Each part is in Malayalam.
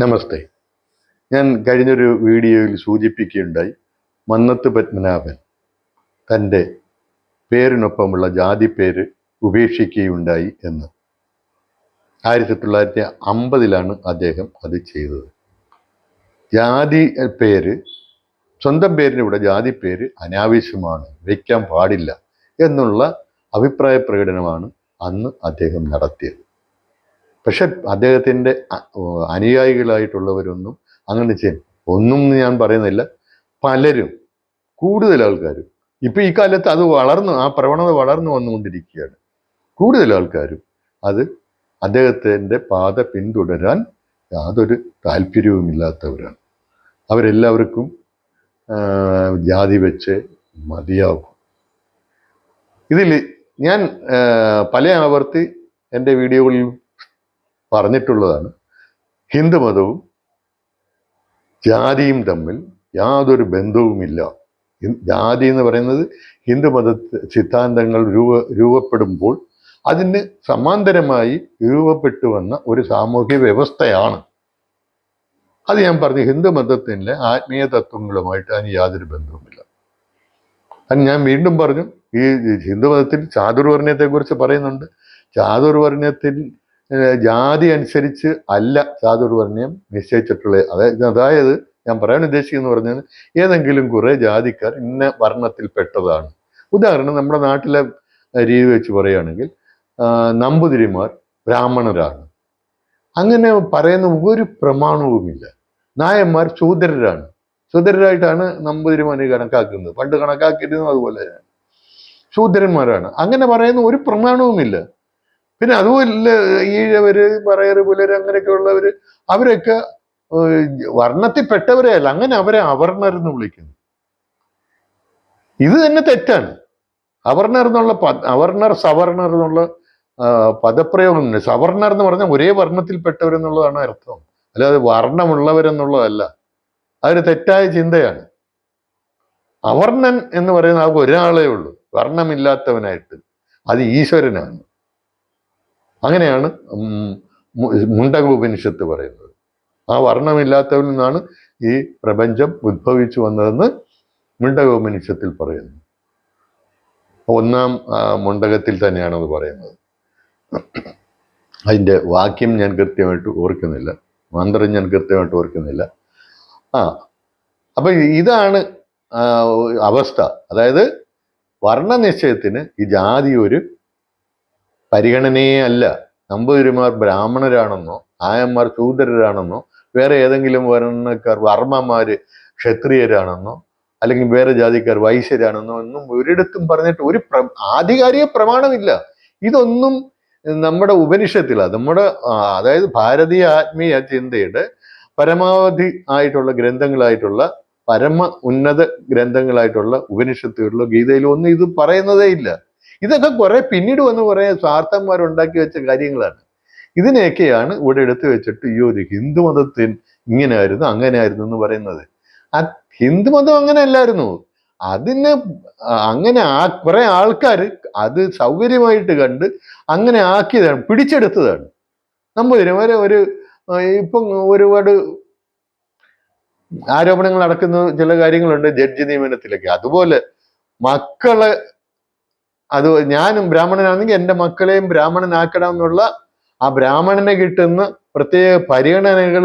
നമസ്തേ. ഞാൻ കഴിഞ്ഞൊരു വീഡിയോയിൽ സൂചിപ്പിക്കുകയുണ്ടായി. മന്നത്ത് പത്മനാഭൻ തന്റെ പേരിനൊപ്പമുള്ള ജാതി പേര് ഉപേക്ഷിക്കുകയുണ്ടായി എന്ന്. ആയിരത്തി തൊള്ളായിരത്തി അമ്പതിലാണ് അദ്ദേഹം അത് ചെയ്തത്. ജാതി പേര് സ്വന്തം പേരിന് ഇവിടെ ജാതി പേര് അനാവശ്യമാണ് വയ്ക്കാൻ പാടില്ല എന്നുള്ള അഭിപ്രായ പ്രകടനമാണ് അന്ന് അദ്ദേഹം നടത്തിയത്. പക്ഷെ അദ്ദേഹത്തിന്റെ അനുയായികളായിട്ടുള്ളവരൊന്നും അങ്ങനെ ചെയ്യും ഒന്നും ഞാൻ പറയുന്നില്ല. പലരും കൂടുതൽ ആൾക്കാരും ഇപ്പം ഈ കാലത്ത് അത് വളർന്നു ആ പ്രവണത വളർന്നു വന്നുകൊണ്ടിരിക്കുകയാണ്. കൂടുതൽ ആൾക്കാരും അത് അദ്ദേഹത്തിന്റെ പാത പിന്തുടരാൻ യാതൊരു താല്പര്യവുമില്ലാത്തവരാണ്. അവരെല്ലാവർക്കും ജാതി വെച്ച് മതിയാകും ഇതിൽ ഞാൻ പല ആവർത്തി എന്റെ വീഡിയോകളിൽ പറഞ്ഞിട്ടുള്ളതാണ്. ഹിന്ദുമതവും ജാതിയും തമ്മിൽ യാതൊരു ബന്ധവുമില്ല. ജാതി എന്ന് പറയുന്നത് ഹിന്ദുമത സിദ്ധാന്തങ്ങൾ രൂപ രൂപപ്പെടുമ്പോൾ അതിന് സമാന്തരമായി രൂപപ്പെട്ടു വന്ന ഒരു സാമൂഹ്യ വ്യവസ്ഥയാണ്. അത് ഞാൻ പറഞ്ഞു ഹിന്ദുമതത്തിന്റെ ആത്മീയ തത്വങ്ങളുമായിട്ട് അതിന് യാതൊരു ബന്ധവുമില്ല. അത് ഞാൻ വീണ്ടും പറഞ്ഞു ഈ ഹിന്ദുമതത്തിൽ ചാതുർവർണയത്തെക്കുറിച്ച് പറയുന്നുണ്ട്. ചാതുർവർണയത്തിൽ ജാതി അനുസരിച്ച് അല്ല ചാതുർവർണയം നിശ്ചയിച്ചിട്ടുള്ളത് അതായത് അതായത് ഞാൻ പറയാൻ ഉദ്ദേശിക്കുന്നത് പറഞ്ഞാൽ ഏതെങ്കിലും കുറെ ജാതിക്കാർ ഇന്ന വർണത്തിൽ പെട്ടതാണ്. ഉദാഹരണം നമ്മുടെ നാട്ടിലെ രീതി വെച്ച് പറയുകയാണെങ്കിൽ നമ്പൂതിരിമാർ ബ്രാഹ്മണരാണ്. അങ്ങനെ പറയുന്ന ഒരു പ്രമാണവുമില്ല. നായന്മാർ ശൂദ്രരാണ്. ശൂദ്രരായിട്ടാണ് നമ്പൂതിരിമാരെ കണക്കാക്കുന്നത്. പണ്ട് കണക്കാക്കിയിരുന്നത് അതുപോലെ ശൂദ്രന്മാരാണ്. അങ്ങനെ പറയുന്ന ഒരു പ്രമാണവുമില്ല. പിന്നെ അതുമല്ല ഈഴവര് പറയറ് പുലര് അങ്ങനെയൊക്കെ ഉള്ളവര് അവരൊക്കെ വർണത്തിൽപ്പെട്ടവരെ അല്ല അങ്ങനെ അവരെ അവർണർ എന്ന് വിളിക്കുന്നു. ഇത് തന്നെ തെറ്റാണ്. അവർണർ എന്നുള്ള അവർണർ സവർണർ എന്നുള്ള പദപ്രയോഗം പദപ്രയോഗമുണ്ട് സവർണർ എന്ന് പറഞ്ഞാൽ ഒരേ വർണത്തിൽപ്പെട്ടവരെന്നുള്ളതാണ് അർത്ഥം. അല്ലാതെ വർണമുള്ളവരെന്നുള്ളതല്ല. അതൊരു തെറ്റായ ചിന്തയാണ്. അവർണൻ എന്ന് പറയുന്ന ആൾക്ക് ഒരാളേ ഉള്ളൂ. വർണമില്ലാത്തവനായിട്ട്. അത് ഈശ്വരനാണ്. അങ്ങനെയാണ് മുണ്ടക ഉപനിഷത്ത് പറയുന്നത്. ആ വർണമില്ലാത്തവരിൽ നിന്നാണ് ഈ പ്രപഞ്ചം ഉദ്ഭവിച്ചു വന്നതെന്ന് മുണ്ടക ഉപനിഷത്തിൽ പറയുന്നു. ഒന്നാം മുണ്ടകത്തിൽ അത് പറയുന്നത്. അതിന്റെ വാക്യം ഞാൻ കൃത്യമായിട്ട് ഓർക്കുന്നില്ല. മന്ത്രം ഞാൻ കൃത്യമായിട്ട് ഓർക്കുന്നില്ല. ആ അപ്പൊ ഇതാണ് അവസ്ഥ. അതായത് വർണനിശ്ചയത്തിന് ഈ ജാതി ഒരു പരിഗണനയേ അല്ല. നമ്പൂതിരിമാർ ബ്രാഹ്മണരാണെന്നോ ആയന്മാർ ശൂദ്രരാണെന്നോ വേറെ ഏതെങ്കിലും വർണക്കാർ വർമ്മമാര് ക്ഷത്രിയരാണെന്നോ അല്ലെങ്കിൽ വേറെ ജാതിക്കാർ വൈശ്യരാണെന്നോ ഒന്നും ഒരിടത്തും പറഞ്ഞിട്ട് ഒരു പ്ര ആധികാരിക പ്രമാണമില്ല. ഇതൊന്നും നമ്മുടെ ഉപനിഷത്തിലാണ് നമ്മുടെ അതായത് ഭാരതീയ ആത്മീയ ചിന്തയുടെ പരമാവധി ആയിട്ടുള്ള ഗ്രന്ഥങ്ങളായിട്ടുള്ള പരമ ഉന്നത ഗ്രന്ഥങ്ങളായിട്ടുള്ള ഉപനിഷത്തുകളിലോ ഗീതയിലോ ഒന്നും ഇത് പറയുന്നതേ ഇല്ല. ഇതൊക്കെ കുറെ പിന്നീട് വന്ന് കുറെ സ്വാർത്ഥന്മാർ ഉണ്ടാക്കി വെച്ച കാര്യങ്ങളാണ്. ഇതിനെയൊക്കെയാണ് ഇവിടെ എടുത്തു വെച്ചിട്ട് ഈ ഒരു ഹിന്ദു മതത്തിൽ അങ്ങനെ ആയിരുന്നു എന്ന് പറയുന്നത്. ഹിന്ദു മതം അങ്ങനെ അല്ലായിരുന്നു. അതിന് അങ്ങനെ ആ കുറെ ആൾക്കാർ അത് സൗകര്യമായിട്ട് കണ്ട് അങ്ങനെ ആക്കിയതാണ് പിടിച്ചെടുത്തതാണ്. നമ്പൂതിരിമാരെ ഒരു ഇപ്പം ഒരുപാട് ആരോപണങ്ങൾ നടക്കുന്ന ചില കാര്യങ്ങളുണ്ട് ജഡ്ജി നിയമനത്തിലൊക്കെ. അതുപോലെ മക്കളെ അത് ഞാനും ബ്രാഹ്മണനാണെങ്കിൽ എന്റെ മക്കളെയും ബ്രാഹ്മണനാക്കണം എന്നുള്ള ആ ബ്രാഹ്മണനെ കിട്ടുന്ന പ്രത്യേക പരിഗണനകൾ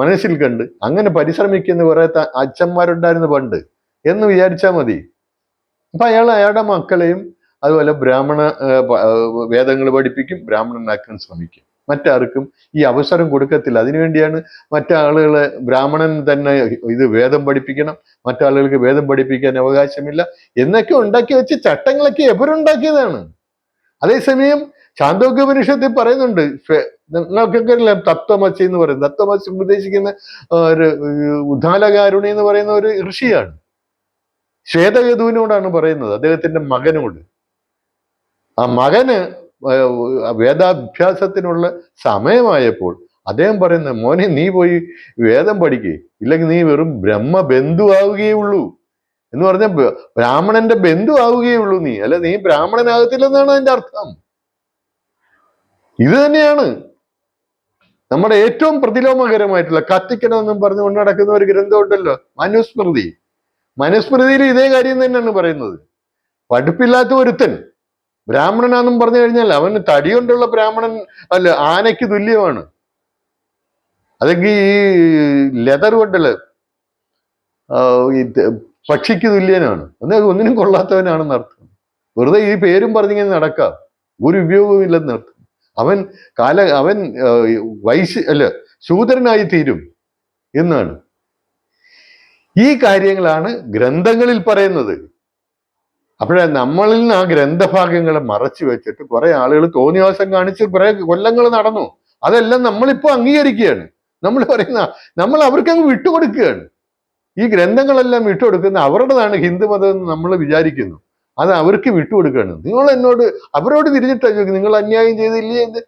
മനസ്സിൽ കണ്ട് അങ്ങനെ പരിശ്രമിക്കുന്ന കുറെ അച്ഛന്മാരുണ്ടായിരുന്നു പണ്ട്. എന്ന് വിചാരിച്ചാൽ മതി. അപ്പൊ അയാൾ അയാളുടെ മക്കളെയും അതുപോലെ ബ്രാഹ്മണ വേദങ്ങൾ പഠിപ്പിക്കും ബ്രാഹ്മണനാക്കാൻ ശ്രമിക്കും. മറ്റാർക്കും ഈ അവസരം കൊടുക്കത്തില്ല. അതിനുവേണ്ടിയാണ് മറ്റാളുകളെ ബ്രാഹ്മണൻ തന്നെ ഇത് വേദം പഠിപ്പിക്കണം. മറ്റാളുകൾക്ക് വേദം പഠിപ്പിക്കാൻ അവകാശമില്ല. എന്നൊക്കെ ഉണ്ടാക്കി വെച്ച് ചട്ടങ്ങളൊക്കെ എവരുണ്ടാക്കിയതാണ്. അതേസമയം ചാന്തോക്യോപനിഷത്തിൽ പറയുന്നുണ്ട് നിങ്ങൾക്കൊക്കെ അറിയാം എന്ന് പറയും തത്വമസി ഉദ്ദേശിക്കുന്ന ഒരു ഉദാലകാരുണി എന്ന് പറയുന്ന ഒരു ഋഷിയാണ്. ശ്വേതകേതുവിനോടാണ് പറയുന്നത് അദ്ദേഹത്തിന്റെ മകനോട്. ആ മകന് വേദാഭ്യാസത്തിനുള്ള സമയമായപ്പോൾ അദ്ദേഹം പറയുന്നത് മോനെ നീ പോയി വേദം പഠിക്കേ. ഇല്ലെങ്കിൽ നീ വെറും ബ്രഹ്മബന്ധു ആവുകയേ ഉള്ളൂ എന്ന് പറഞ്ഞ ബ്രാഹ്മണന്റെ ബന്ധു ആവുകയേ ഉള്ളൂ നീ. അല്ല നീ ബ്രാഹ്മണനാകത്തില്ലെന്നാണ് അതിന്റെ അർത്ഥം. ഇത് തന്നെയാണ് നമ്മുടെ ഏറ്റവും പ്രതിലോമകരമായിട്ടുള്ള കത്തിക്കണമെന്നും പറഞ്ഞുകൊണ്ട് നടക്കുന്ന ഒരു ഗ്രന്ഥമുണ്ടല്ലോ മനുസ്മൃതി. മനുസ്മൃതിയിൽ ഇതേ കാര്യം തന്നെയാണ് പറയുന്നത്. പഠിപ്പില്ലാത്ത ഒരുത്തൻ ബ്രാഹ്മണനാന്നും പറഞ്ഞു കഴിഞ്ഞാൽ അവന് തടി കൊണ്ടുള്ള ബ്രാഹ്മണൻ അല്ല ആനയ്ക്ക് തുല്യമാണ്. അതെങ്കിൽ ഈ ലെതർ ത- പക്ഷിക്ക് തുല്യനാണ്. എന്നാൽ ഒന്നിനും കൊള്ളാത്തവനാണെന്ന് അർത്ഥം. വെറുതെ ഈ പേരും പറഞ്ഞിങ്ങനെ നടക്കാം. ഒരു ഉപയോഗവും ഇല്ലെന്ന് അർത്ഥം. അവൻ കാല അവൻ വൈശ്യ അല്ല ശൂദ്രനായി തീരും എന്നാണ്. ഈ കാര്യങ്ങളാണ് ഗ്രന്ഥങ്ങളിൽ പറയുന്നത്. അപ്പോഴേ നമ്മളിൽ നിന്ന് ആ ഗ്രന്ഥഭാഗങ്ങളെ മറച്ചു വെച്ചിട്ട് കുറെ ആളുകൾ തോന്നിവാസം കാണിച്ച് കുറെ കൊല്ലങ്ങൾ നടന്നു. അതെല്ലാം നമ്മളിപ്പോ അംഗീകരിക്കുകയാണ്. നമ്മൾ പറയുന്ന നമ്മൾ അവർക്ക് അങ്ങ് വിട്ടുകൊടുക്കുകയാണ്. ഈ ഗ്രന്ഥങ്ങളെല്ലാം വിട്ടുകൊടുക്കുന്ന അവരുടേതാണ് ഹിന്ദു മതം എന്ന് നമ്മൾ വിചാരിക്കുന്നു. അത് അവർക്ക് വിട്ടുകൊടുക്കുകയാണ്. നിങ്ങൾ എന്നോട് അവരോട് തിരിഞ്ഞിട്ട് ചോദിക്കും നിങ്ങൾ അന്യായം ചെയ്തില്ലേ? എന്ത്?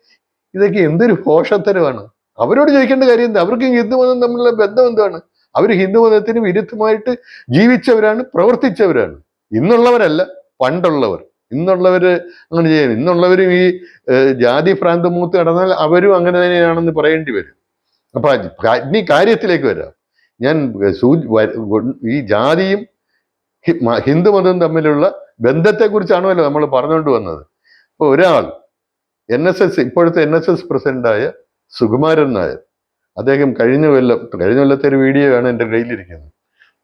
ഇതൊക്കെ എന്തൊരു പോഷത്തരമാണ്. അവരോട് ചോദിക്കേണ്ട കാര്യം എന്താ? അവർക്ക് ഹിന്ദു മതം തമ്മിലുള്ള ബന്ധം എന്താണ്? അവർ ഹിന്ദു മതത്തിന് വിരുദ്ധമായിട്ട് ജീവിച്ചവരാണ് പ്രവർത്തിച്ചവരാണ്. ഇന്നുള്ളവരല്ല പണ്ടുള്ളവർ. ഇന്നുള്ളവർ അങ്ങനെ ചെയ്യുന്നു ഇന്നുള്ളവരും ഈ ജാതി ഭ്രാന്ത് മൂത്ത് കടന്നാൽ അവരും അങ്ങനെ തന്നെയാണെന്ന് പറയേണ്ടി വരും. അപ്പൊ ഇനി കാര്യത്തിലേക്ക് വരാം. ഞാൻ ഈ ജാതിയും ഹിന്ദുമതവും തമ്മിലുള്ള ബന്ധത്തെക്കുറിച്ചാണല്ലോ നമ്മൾ പറഞ്ഞുകൊണ്ട് വന്നത്. അപ്പോൾ ഒരാൾ എൻ എസ് എസ് ഇപ്പോഴത്തെ എൻ എസ് എസ് പ്രസിഡന്റായ സുകുമാരൻ നായർ. അദ്ദേഹം കഴിഞ്ഞ കൊല്ലം കഴിഞ്ഞ കൊല്ലത്തെ ഒരു വീഡിയോ ആണ് എന്റെ കയ്യിലിരിക്കുന്നത്.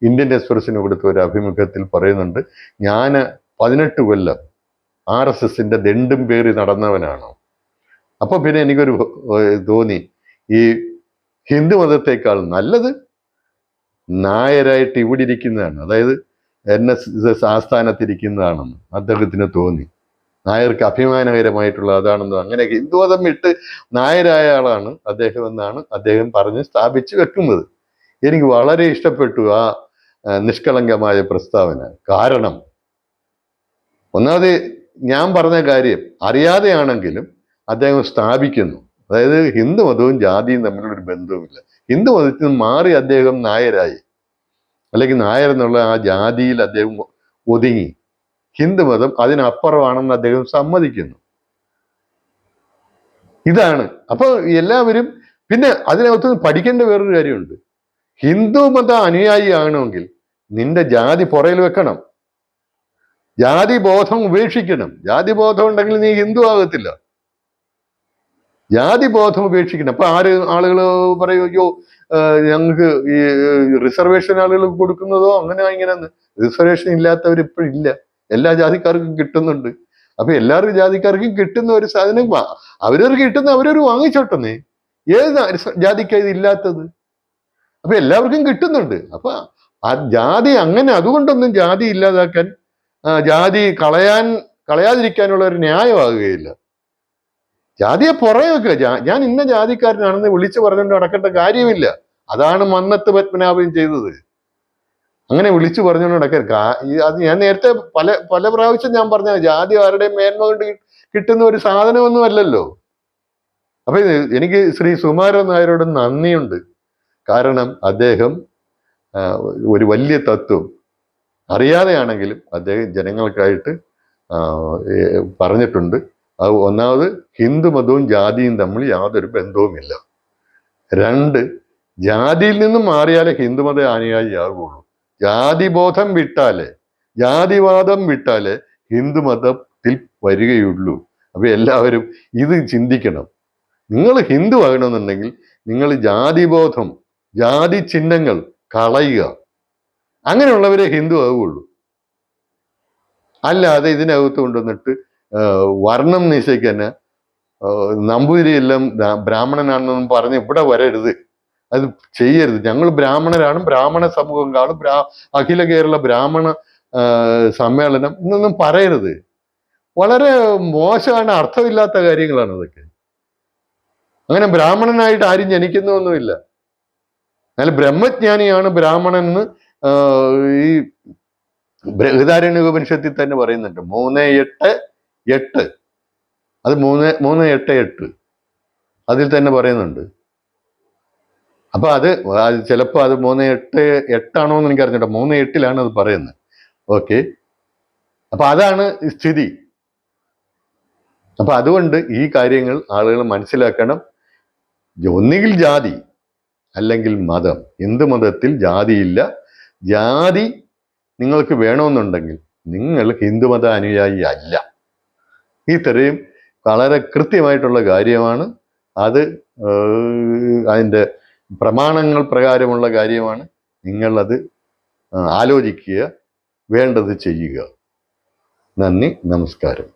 ഇന്ത്യൻ എക്സ്പ്രസിന് കൊടുത്ത ഒരു അഭിമുഖത്തിൽ പറയുന്നുണ്ട് ഞാൻ പതിനെട്ട് കൊല്ലം ആർ എസ് എസിന്റെ ദണ്ടും പേറി നടന്നവനാണ്. അപ്പൊ പിന്നെ എനിക്കൊരു തോന്നി ഈ ഹിന്ദു മതത്തെക്കാൾ നല്ലത് നായരായിട്ട് ഇവിടെ ഇരിക്കുന്നതാണ്. അതായത് എൻ എസ് എസ് ആസ്ഥാനത്തിരിക്കുന്നതാണെന്ന് അദ്ദേഹത്തിന് തോന്നി. നായർക്ക് അഭിമാനകരമായിട്ടുള്ള അതാണെന്നും അങ്ങനെ ഹിന്ദുമതം വിട്ട് നായരായ ആളാണ് അദ്ദേഹം എന്നാണ് അദ്ദേഹം പറഞ്ഞ് സ്ഥാപിച്ച് വെക്കുന്നത്. എനിക്ക് വളരെ ഇഷ്ടപ്പെട്ടു ആ, നിഷ്കളങ്കമായ പ്രസ്താവന. കാരണം ഒന്നാമത് ഞാൻ പറഞ്ഞ കാര്യം അറിയാതെയാണെങ്കിലും അദ്ദേഹം സ്ഥാപിക്കുന്നു. അതായത് ഹിന്ദുമതവും ജാതിയും തമ്മിലൊരു ബന്ധവുമില്ല. ഹിന്ദുമതത്തിൽ നിന്ന് മാറി അദ്ദേഹം നായരായി. അല്ലെങ്കിൽ നായർ എന്നുള്ള ആ ജാതിയിൽ അദ്ദേഹം ഒതുങ്ങി. ഹിന്ദുമതം അതിനപ്പുറമാണെന്ന് അദ്ദേഹം സമ്മതിക്കുന്നു. ഇതാണ്. അപ്പൊ എല്ലാവരും പിന്നെ അതിനകത്ത് പഠിക്കേണ്ട വേറൊരു കാര്യമുണ്ട്. ഹിന്ദു മത അനുയായി ആണെങ്കിൽ നിന്റെ ജാതി പുറയിൽ വെക്കണം. ജാതി ബോധം ഉപേക്ഷിക്കണം. ജാതി ബോധം ഉണ്ടെങ്കിൽ നീ ഹിന്ദു ആകത്തില്ല. ജാതി ബോധം ഉപേക്ഷിക്കണം. അപ്പൊ ആര് ആളുകൾ പറയോ അയ്യോ ഞങ്ങൾക്ക് ഈ റിസർവേഷൻ ആളുകൾ കൊടുക്കുന്നതോ അങ്ങനെ ഇങ്ങനെ റിസർവേഷൻ ഇല്ലാത്തവർ ഇപ്പോഴില്ല എല്ലാ ജാതിക്കാർക്കും കിട്ടുന്നുണ്ട്. അപ്പൊ എല്ലാവർക്കും ജാതിക്കാർക്കും കിട്ടുന്ന ഒരു സാധനം അവരവർ കിട്ടുന്ന അവരവർ വാങ്ങിച്ചോട്ടെന്നേ ഏത് ജാതിക്കാ ഇല്ലാത്തത്? അപ്പൊ എല്ലാവർക്കും കിട്ടുന്നുണ്ട്. അപ്പൊ ആ ജാതി അങ്ങനെ അതുകൊണ്ടൊന്നും ജാതി ഇല്ലാതാക്കാൻ ജാതി കളയാൻ കളയാതിരിക്കാനുള്ള ഒരു ന്യായമാകുകയില്ല. ജാതിയെ പുറകെ വെക്കുക. ഞാൻ ഇന്ന ജാതിക്കാരനാണെന്ന് വിളിച്ചു പറഞ്ഞുകൊണ്ട് നടക്കേണ്ട കാര്യമില്ല. അതാണ് മന്നത്ത് പത്മനാഭൻ ചെയ്തത്. അങ്ങനെ വിളിച്ചു പറഞ്ഞുകൊണ്ട് നടക്കരുത് അത് ഞാൻ നേരത്തെ പല പല പ്രാവശ്യം ഞാൻ പറഞ്ഞ ജാതി ആരുടെയും മേന്മ കൊണ്ട് കിട്ടുന്ന ഒരു സാധനമൊന്നും അല്ലല്ലോ. അപ്പൊ എനിക്ക് ശ്രീ സുമാരൻ നായരോട് നന്ദിയുണ്ട്. കാരണം അദ്ദേഹം ഒരു വലിയ തത്വം. അറിയാതെയാണെങ്കിലും അദ്ദേഹം ജനങ്ങൾക്കായിട്ട് പറഞ്ഞിട്ടുണ്ട്. അത് ഒന്നാമത് ഹിന്ദു മതവും ജാതിയും തമ്മിൽ യാതൊരു ബന്ധവുമില്ല. രണ്ട് ജാതിയിൽ നിന്നും മാറിയാലേ ഹിന്ദുമത അനുയായിയാകുള്ളൂ ജാതിബോധം വിട്ടാലേ ജാതിവാദം വിട്ടാലേ ഹിന്ദുമതത്തിൽ വരികയുള്ളൂ. അപ്പൊ എല്ലാവരും ഇത് ചിന്തിക്കണം. നിങ്ങൾ ഹിന്ദു ആകണമെന്നുണ്ടെങ്കിൽ നിങ്ങൾ ജാതിബോധം ജാതി ചിഹ്നങ്ങൾ കളയുക. അങ്ങനെയുള്ളവരെ ഹിന്ദു ആവുകയുള്ളൂ. അല്ലാതെ ഇതിനകത്ത് കൊണ്ടുവന്നിട്ട് വർണം നിശ്ചയിക്കാൻ നമ്പൂതിരി എല്ലാം ബ്രാ- ബ്രാഹ്മണനാണെന്നൊന്നും പറഞ്ഞ് ഇവിടെ വരരുത്. അത് ചെയ്യരുത്. ഞങ്ങൾ ബ്രാഹ്മണരാണ്. ബ്രാഹ്മണ സമൂഹം കാണും. ബ്രാ അഖില കേരള ബ്രാഹ്മണ സമ്മേളനം എന്നൊന്നും പറയരുത്. വളരെ മോശമാണ്. അർത്ഥമില്ലാത്ത കാര്യങ്ങളാണ് അതൊക്കെ. അങ്ങനെ ബ്രാഹ്മണനായിട്ട് ആരും ജനിക്കുന്നൊന്നുമില്ല. എന്നാൽ ബ്രഹ്മജ്ഞാനിയാണ് ബ്രാഹ്മണൻ എന്ന് ഈ ബൃഹദാരണ്യ ഉപനിഷത്തിൽ തന്നെ പറയുന്നുണ്ട്. മൂന്ന് എട്ട് എട്ട്. അത് മൂന്ന് മൂന്ന് എട്ട് എട്ട്. അതിൽ തന്നെ പറയുന്നുണ്ട്. അപ്പൊ അത് ചിലപ്പോൾ ചിലപ്പോ അത് മൂന്ന് എട്ട് എട്ടാണോ എന്ന് എനിക്ക് അറിഞ്ഞിട്ട് മൂന്ന് എട്ടിലാണ് അത് പറയുന്നത്. ഓക്കെ. അപ്പൊ അതാണ് സ്ഥിതി. അപ്പൊ അതുകൊണ്ട് ഈ കാര്യങ്ങൾ ആളുകൾ മനസ്സിലാക്കണം. ഒന്നുകിൽ ജാതി അല്ലെങ്കിൽ മതം. ഹിന്ദു മതത്തിൽ? ജാതിയില്ല. ജാതി നിങ്ങൾക്ക് വേണമെന്നുണ്ടെങ്കിൽ നിങ്ങൾ ഹിന്ദുമത അനുയായി അല്ല. ഇത്രയും വളരെ കൃത്യമായിട്ടുള്ള കാര്യമാണ്. അത് അതിന്റെ പ്രമാണങ്ങൾ പ്രകാരമുള്ള കാര്യമാണ്. നിങ്ങളത് ആലോചിക്കുക വേണ്ടത് ചെയ്യുക. നന്ദി നമസ്കാരം.